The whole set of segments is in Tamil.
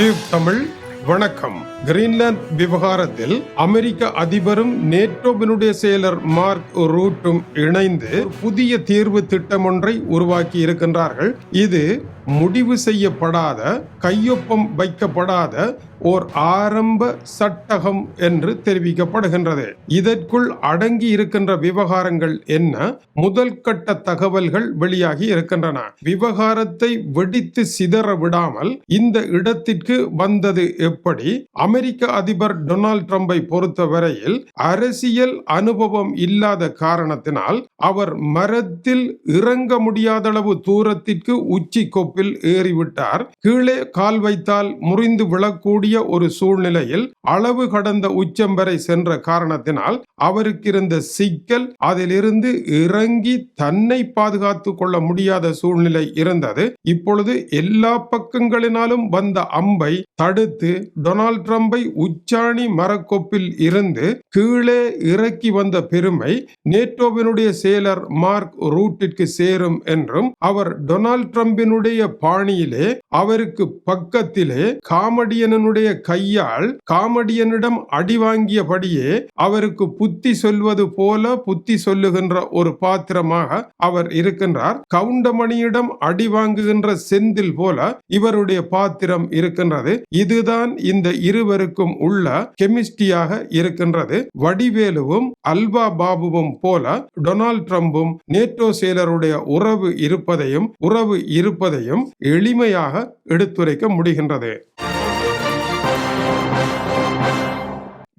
டியூப் தமிழ் வணக்கம். கிரீன்லாந்து விவகாரத்தில் அமெரிக்க அதிபரும் நேட்டோவினுடைய செயலர் மார்க் ரூட்டும் இணைந்து புதிய தீர்வு திட்டம் ஒன்றை உருவாக்கி இருக்கின்றார்கள். இது முடிவு செய்யப்படாத கையொப்பம் வைக்கப்படாத ஓர் ஆரம்ப சட்டகம் என்று தெரிவிக்கப்படுகின்றது. இதற்குள் அடங்கி இருக்கின்ற விவகாரங்கள் என்ன? முதல் கட்ட தகவல்கள் வெளியாகி இருக்கின்றன. விவகாரத்தை வெடித்து சிதற விடாமல் இந்த இடத்திற்கு வந்தது எப்படி? அமெரிக்க அதிபர் டொனால்ட் ட்ரம்பை பொறுத்தவரையில் அரசியல் அனுபவம் இல்லாத காரணத்தினால் அவர் மரத்தில் இறங்க முடியாத அளவு தூரத்திற்கு உச்சி கொப்பில் ஏறிவிட்டார். கீழே கால் வைத்தால் முறிந்து விழக்கூடிய ஒரு சூழ்நிலையில் அளவு கடந்த உச்சம் வரை சென்ற காரணத்தினால் அவருக்கு இருந்த சிக்கல் அதிலிருந்து இறங்கி தன்னை பாதுகாத்துக் கொள்ள முடியாத சூழ்நிலை இருந்தது. இப்பொழுது எல்லா பக்கங்களினாலும் வந்த அம்பை தடுத்து டொனால்ட் ட்ரம்பை உச்சாணி மரக்கொப்பில் இருந்து கீழே இறக்கி வந்த பெருமை நேட்டோவினுடைய செயலர் மார்க் ரூட்டிற்கு சேரும் என்றும் அவர் டொனால்ட் ட்ரம்பினுடைய பாணியிலே அவருக்கு பக்கத்திலே காமெடியனுடைய கையால் காமெடியனிடம் அடி வாங்கியபடியே அவருக்கு புத்தி சொல்வது போல புத்தி சொல்லுகின்ற ஒரு பாத்திரமாக அவர் இருக்கின்றார். கவுண்டமணியிடம் அடி வாங்குகின்ற செந்தில் போல இவருடைய பாத்திரம் இருக்கின்றது. இதுதான் இந்த இருவருக்கும் உள்ள கெமிஸ்ட்ரியாக இருக்கின்றது. வடிவேலுவும் அல்வா பாபுவும் போல டொனால்ட் ட்ரம்பும் நேட்டோ செயலருடைய உறவு இருப்பதையும் உறவு இருப்பதையும் எளிமையாக எடுத்துரைக்க முடிகின்றது.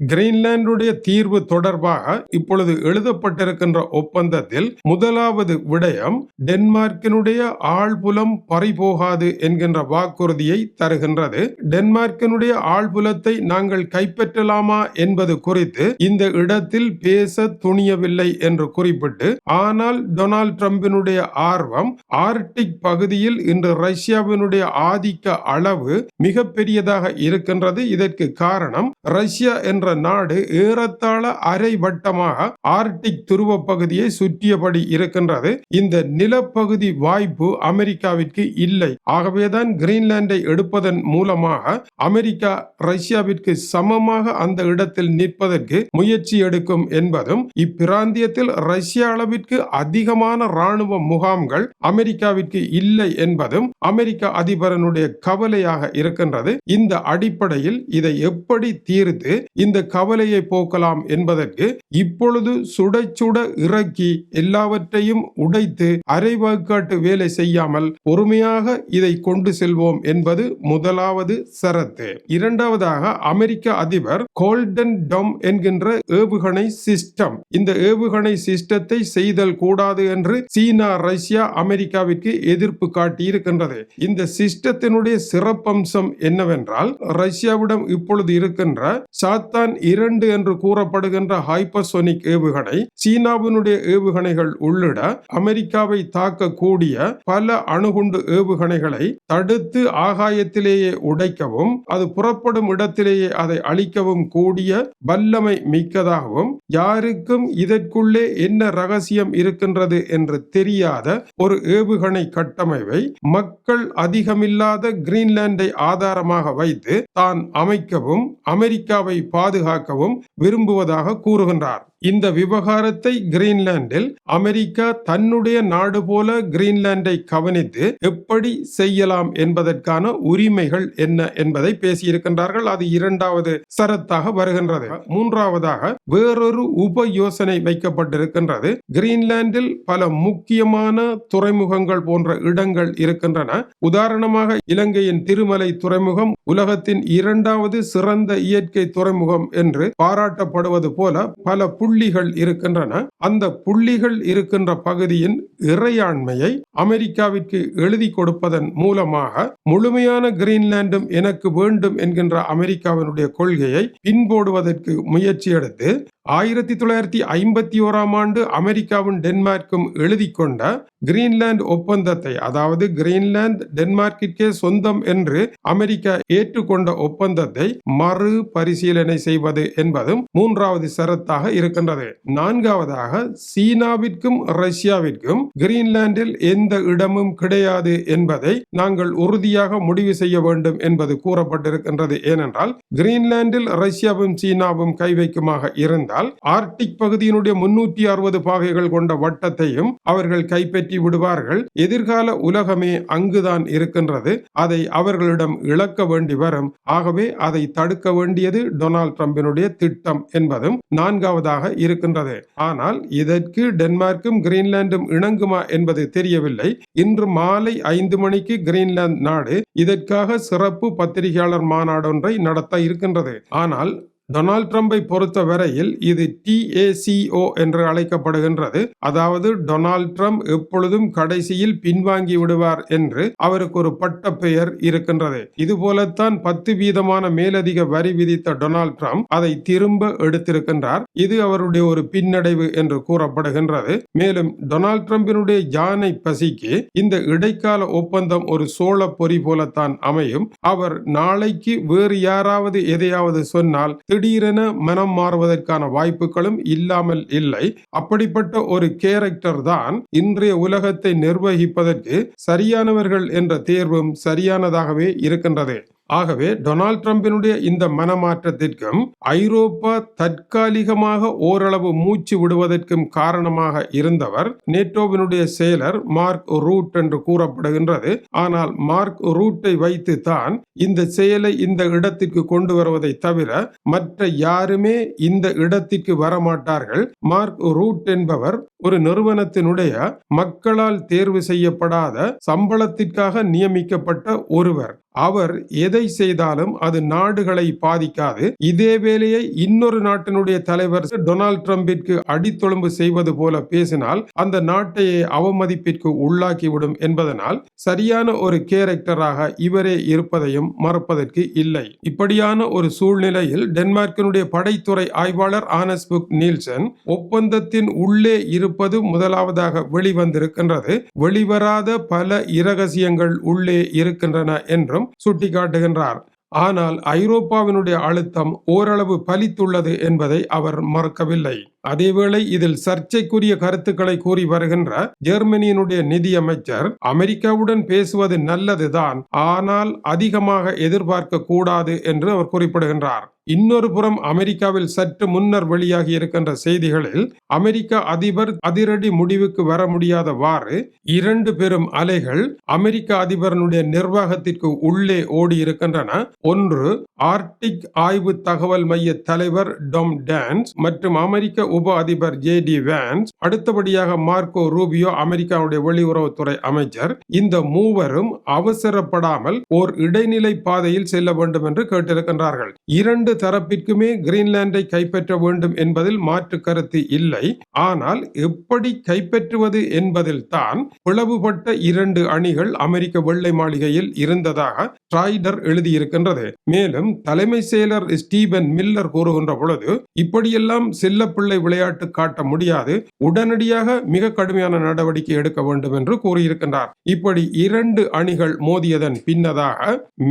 கிரீன்லாந்துடைய தீர்வு தொடர்பாக இப்பொழுது எழுதப்பட்டிருக்கின்ற ஒப்பந்தத்தில் முதலாவது விடயம் டென்மார்க்கினுடைய ஆழ்புலம் பறிபோகாது என்கின்ற வாக்குறுதியை தருகின்றது. டென்மார்க்கினுடைய ஆழ்புலத்தை நாங்கள் கைப்பற்றலாமா என்பது குறித்து இந்த இடத்தில் பேச துணியவில்லை என்று குறிப்பிட்டு ஆனால் டொனால்ட் ட்ரம்பினுடைய ஆர்வம் ஆர்டிக் பகுதியில் இன்று ரஷ்யாவினுடைய ஆதிக்க அளவு மிக பெரியதாக இருக்கின்றது. இதற்கு காரணம் ரஷ்யா என்ற என்ற நாடு ஏறத்தாழ அரை வட்டமாக ஆர்டிக் துருவ பகுதியை சுற்றியபடி இருக்கின்றது. இந்த நிலப்பகுதி வாய்ப்பு அமெரிக்காவிற்கு இல்லை. ஆகவேதான் கிரீன்லாண்டை எடுப்பதன் மூலமாக அமெரிக்கா ரஷ்யாவிற்கு சமமாக அந்த இடத்தில் நிற்பதற்கு முயற்சி எடுக்கும் என்பதும் இப்பிராந்தியத்தில் ரஷ்ய அளவிற்கு அதிகமான ராணுவ முகாம்கள் அமெரிக்காவிற்கு இல்லை என்பதும் அமெரிக்க அதிபரனுடைய கவலையாக இருக்கின்றது. இந்த அடிப்படையில் இதை எப்படி தீர்த்து இந்த கவலையை போக்கலாம் என்பதற்கு இப்பொழுது சுட சுட இறக்கி எல்லாவற்றையும் உடைத்து அரைவாக்காட்டு வேலை செய்யாமல் பொறுமையாக இதை கொண்டு செல்வோம் என்பது முதலாவது சரத்து. இரண்டாவதாக அமெரிக்க அதிபர் கோல்டன் டம் என்கின்ற ஏவுகணை சிஸ்டம். இந்த ஏவுகணை சிஸ்டத்தை செய்தல் கூடாது என்று சீனா ரஷ்யா அமெரிக்காவிற்கு எதிர்ப்பு காட்டியிருக்கின்றது. இந்த சிஸ்டத்தினுடைய சிறப்பம்சம் என்னவென்றால் ரஷ்யாவிடம் இப்பொழுது இருக்கின்ற சாத்தான் இரண்டு என்று கூறப்படுகின்ற ஹைப்பர்சோனிக் ஏவுகணை சீனாவினுடைய ஏவுகணைகள் உள்ளிட அமெரிக்காவை தாக்கக்கூடிய பல அணுகுண்டு ஏவுகணைகளை தடுத்து ஆகாயத்திலேயே உடைக்கவும் அது புறப்படும் இடத்திலேயே அதை அழிக்கவும் கூடிய வல்லமை மிக்கதாகவும் யாருக்கும் இதற்குள்ளே என்ன ரகசியம் இருக்கின்றது என்று தெரியாத ஒரு ஏவுகணை கட்டமைப்பை மக்கள் அதிகமில்லாத கிரீன்லாண்டை ஆதாரமாக வைத்து தான் அமைக்கவும் அமெரிக்காவை பாதுகாக்கவும் விரும்புவதாக கூறுகின்றார். இந்த விவகாரத்தை கிரீன்லாந்தில் அமெரிக்கா தன்னுடைய நாடு போல கிரீன்லாண்டை கவனித்து எப்படி செய்யலாம் என்பதற்கான உரிமைகள் என்ன என்பதை பேசியிருக்கின்றார்கள். அது இரண்டாவது சரத்தாக வருகின்றது. மூன்றாவதாக வேறொரு உப யோசனை வைக்கப்பட்டிருக்கின்றது. கிரீன்லாந்தில் பல முக்கியமான துறைமுகங்கள் போன்ற இடங்கள் இருக்கின்றன. உதாரணமாக இலங்கையின் திருமலை துறைமுகம் உலகத்தின் இரண்டாவது சிறந்த இயற்கை துறைமுகம் என்று பாராட்டப்படுவது போல பல புள்ளிகள் இருக்கின்றன. அந்த புள்ளிகள் இருக்கின்ற பகுதியின் இறையாண்மையை அமெரிக்காவிற்கு எழுதி கொடுப்பதன் மூலமாக முழுமையான கிரீன்லாண்டும் எனக்கு வேண்டும் என்கின்ற அமெரிக்காவினுடைய கொள்கையை பின்போடுவதற்கு முயற்சி எடுத்து ஆயிரத்தி தொள்ளாயிரத்தி ஐம்பத்தி ஓராம் ஆண்டு அமெரிக்காவும் டென்மார்க்கும் எழுதி கொண்ட கிரீன்லாந்து ஒப்பந்தத்தை அதாவது கிரீன்லாந்து டென்மார்க்கிற்கே சொந்தம் என்று அமெரிக்கா ஏற்றுக்கொண்ட ஒப்பந்தத்தை மறு பரிசீலனை செய்வது என்பதும் மூன்றாவது சரத்தாக இருக்கின்றது. நான்காவதாக சீனாவிற்கும் ரஷ்யாவிற்கும் கிரீன்லாந்தில் எந்த இடமும் கிடையாது என்பதை நாங்கள் உறுதியாக முடிவு செய்ய வேண்டும் என்பது கூறப்பட்டிருக்கின்றது. ஏனென்றால் கிரீன்லாந்தில் ரஷ்யாவும் சீனாவும் கை வைக்குமாக இருந்தால் ஆர்டிக் பகுதியினுடைய முன்னூற்றி அறுபது பாகைகள் கொண்ட வட்டத்தையும் அவர்கள் கைப்பற்றி விடுவார்கள். எதிர்கால உலகமே அங்குதான் இருக்கின்றது. அதை அவர்களிடம் இழக்க வேண்டி வரும். ஆகவே அதை தடுக்க வேண்டியது டொனால்ட் ட்ரம்பினுடைய திட்டம் என்பதும் நான்காவதாக இருக்கின்றது. ஆனால் இதற்கு டென்மார்க்கும் கிரீன்லாந்தும் இணங்குமா என்பது தெரியவில்லை. இன்று மாலை ஐந்து மணிக்கு கிரீன்லாந்து நாடு இதற்காக சிறப்பு பத்திரிகையாளர் மாநாடு ஒன்றை நடத்த இருக்கின்றது. ஆனால் டொனால்ட் ட்ரம்பை பொறுத்த வரையில் இது டிஏசிஓ என்று அழைக்கப்படுகின்றது. அதாவது டொனால்ட் ட்ரம்ப் எப்பொழுதும் கடைசியில் பின்வாங்கி விடுவார் என்று அவருக்கு ஒரு பட்ட பெயர் இருக்கின்றது. இதுபோலத்தான் பத்து வீதமான மேலதிக வரி விதித்த டொனால்ட் ட்ரம்ப் அதை திரும்ப எடுத்திருக்கின்றார். இது அவருடைய ஒரு பின்னடைவு என்று கூறப்படுகின்றது. மேலும் டொனால்ட் ட்ரம்பினுடைய யானை பசிக்கு இந்த இடைக்கால ஒப்பந்தம் ஒரு சோழ பொறி போலத்தான் அமையும். அவர் நாளைக்கு வேறு யாராவது எதையாவது சொன்னால் திடீரென மனம் மாறுவதற்கான வாய்ப்புகளும் இல்லாமல் இல்லை. அப்படிப்பட்ட ஒரு கேரக்டர் தான் இன்றைய உலகத்தை நிர்வகிப்பதற்கு சரியானவர்கள் என்ற தேர்வும் சரியானதாகவே இருக்கின்றது. ஆகவே டொனால்ட் ட்ரம்பினுடைய இந்த மனமாற்றத்திற்கும் ஐரோப்பா தற்காலிகமாக ஓரளவு மூச்சு விடுவதற்கும் காரணமாக இருந்தவர் நேட்டோவினுடைய செயலர் மார்க் ரூட் என்று கூறப்படுகின்றது. ஆனால் மார்க் ரூட்டை வைத்து தான் இந்த செயலை இந்த இடத்திற்கு கொண்டு வருவதை தவிர மற்ற யாருமே இந்த இடத்திற்கு வரமாட்டார்கள். மார்க் ரூட் என்பவர் ஒரு நிறுவனத்தினுடைய மக்களால் தேர்வு செய்யப்படாத சம்பளத்திற்காக நியமிக்கப்பட்ட ஒருவர். அவர் எதை செய்தாலும் அது நாடுகளை பாதிக்காது. இதே வேலையை இன்னொரு நாட்டினுடைய தலைவர் டொனால்ட் ட்ரம்பிற்கு அடித்தொழும்பு செய்வது போல பேசினால் அந்த நாட்டையே அவமதிப்பிற்கு உள்ளாக்கிவிடும் என்பதனால் சரியான ஒரு கேரக்டராக இவரே இருப்பதையும் மறப்பதற்கு இல்லை. இப்படியான ஒரு சூழ்நிலையில் டென்மார்க்கினுடைய படைத்துறை ஆய்வாளர் ஆனஸ்புக் நீல்சன் ஒப்பந்தத்தின் உள்ளே இருப்பது முதலாவதாக வெளிவந்திருக்கின்றது. வெளிவராத பல இரகசியங்கள் உள்ளே இருக்கின்றன என்றும் சுட்டிக்காட்டுகின்றார். ஆனால் ஐரோப்பாவினுடைய அழுத்தம் ஓரளவு பலித்துள்ளது என்பதை அவர் மறுக்கவில்லை. அதேவேளை இதில் சர்ச்சைக்குரிய கருத்துக்களை கூறி வருகின்ற ஜெர்மனியினுடைய நிதியமைச்சர் அமெரிக்காவுடன் பேசுவது நல்லதுதான் ஆனால் அதிகமாக எதிர்பார்க்க கூடாது என்று அவர் குறிப்பிடுகின்றார். இன்னொரு புறம் அமெரிக்காவில் சற்று முன்னர் வெளியாகி இருக்கின்ற செய்திகளில் அமெரிக்க அதிபர் அதிரடி முடிவுக்கு வர முடியாதவாறு இரண்டு பெரும் அலைகள் அமெரிக்க அதிபரனுடைய நிர்வாகத்திற்கு உள்ளே ஓடி இருக்கின்றன. ஒன்று ஆர்டிக் ஆய்வு தகவல் மைய தலைவர் டொம் டான்ஸ் மற்றும் அமெரிக்க உப அதிபர் ஜே டி வேன்ஸ் அடுத்தபடியாக மார்க்கோ ரூபியோ அமெரிக்காவுடைய வெளியுறவுத்துறை அமைச்சர். இந்த மூவரும் அவசரப்படாமல் ஓர் இடைநிலை பாதையில் செல்ல வேண்டும் என்று கேட்டிருக்கின்றார்கள். இரண்டு தரப்பிற்குமே கிரீன்லாண்டை கைப்பற்ற வேண்டும் என்பதில் மாற்று கருத்து இல்லை. ஆனால் எப்படி கைப்பற்றுவது என்பதில் தான் பிளவுபட்ட இரண்டு அணிகள் அமெரிக்க வெள்ளை மாளிகையில் இருந்ததாக ட்ராய்டர் எழுதியிருக்கின்றது. மேலும் தலைமை செயலர் ஸ்டீபன் மில்லர் கூறுகின்ற பொழுது இப்படியெல்லாம் செல்லப்பிள்ளை விளையாட்டு காட்ட முடியாது. உடனடியாக மிக கடுமையான நடவடிக்கை எடுக்க வேண்டும் என்று கூறியிருக்கின்றார். இப்படி இரண்டு அணிகள் மோதியதன் பின்னதாக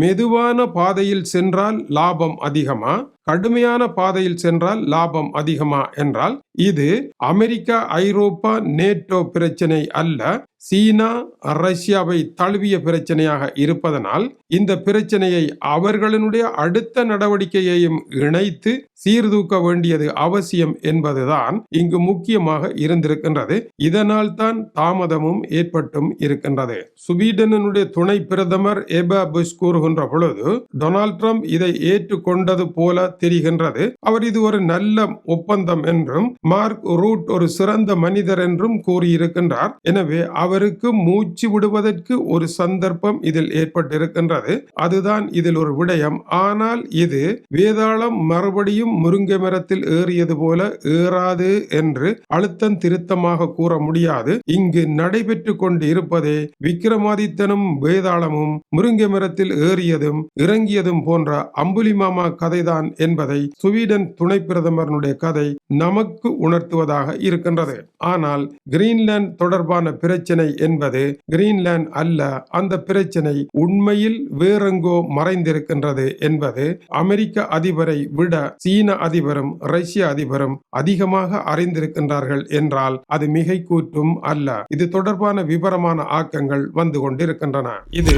மெதுவான பாதையில் சென்றால் லாபம் அதிகமா? ama கடுமையான பாதையில் சென்றால் லாபம் அதிகமா என்றால் இது அமெரிக்கா ஐரோப்பா நேட்டோ பிரச்சனை அல்ல. சீனா ரஷ்யாவை தழுவிய பிரச்சனையாக இருப்பதனால் இந்த பிரச்சனையை அவர்களினுடைய அடுத்த நடவடிக்கையையும் இணைத்து சீர்தூக்க வேண்டியது அவசியம் என்பதுதான் இங்கு முக்கியமாக இருந்திருக்கின்றது. இதனால் தான் தாமதமும் ஏற்பட்டும் இருக்கின்றது. சுவீடனுடைய துணை பிரதமர் எபா புஷ் கூறுகின்ற பொழுது டொனால்ட் ட்ரம்ப் இதை ஏற்றுக்கொண்டது போல தெரிகின்றது. அவர் இது ஒரு நல்ல ஒப்பந்தம் என்றும் மார்க் ரூட் ஒரு சிறந்த மனிதர் என்றும் கூறியிருக்கின்றார். எனவே அவருக்கு மூச்சு விடுவதற்கு ஒரு சந்தர்ப்பம் இதில் ஏற்பட்டிருக்கின்றது. அதுதான் இதில் ஒரு விடயம். ஆனால் இது வேதாளம் மறுபடியும் முருங்கை மரத்தில் ஏறியது போல ஏறாது என்று அழுத்தம் திருத்தமாக கூற முடியாது. இங்கு நடைபெற்று கொண்டு இருப்பதே விக்ரமாதித்தனும் வேதாளமும் முருங்கை மரத்தில் ஏறியதும் இறங்கியதும் போன்ற அம்புலிமாமா கதைதான் என்பதை சுவீடன் துணை பிரதமரனுடைய கதை நமக்கு உணர்த்துவதாக இருக்கின்றது. ஆனால் கிரீன்லாந்து தொடர்பான பிரச்சனை என்பது கிரீன்லாந்து அல்ல அந்த பிரச்சனை உண்மையில் வேறெங்கோ மறைந்திருக்கின்றது என்பது அமெரிக்க அதிபரை விட சீன அதிபரும் ரஷ்ய அதிபரும் அதிகமாக அறிந்திருக்கின்றார்கள் என்றால் அது மிகை கூற்றும் அல்ல. இது தொடர்பான விபரமான ஆக்கங்கள் வந்து கொண்டிருக்கின்றன. இது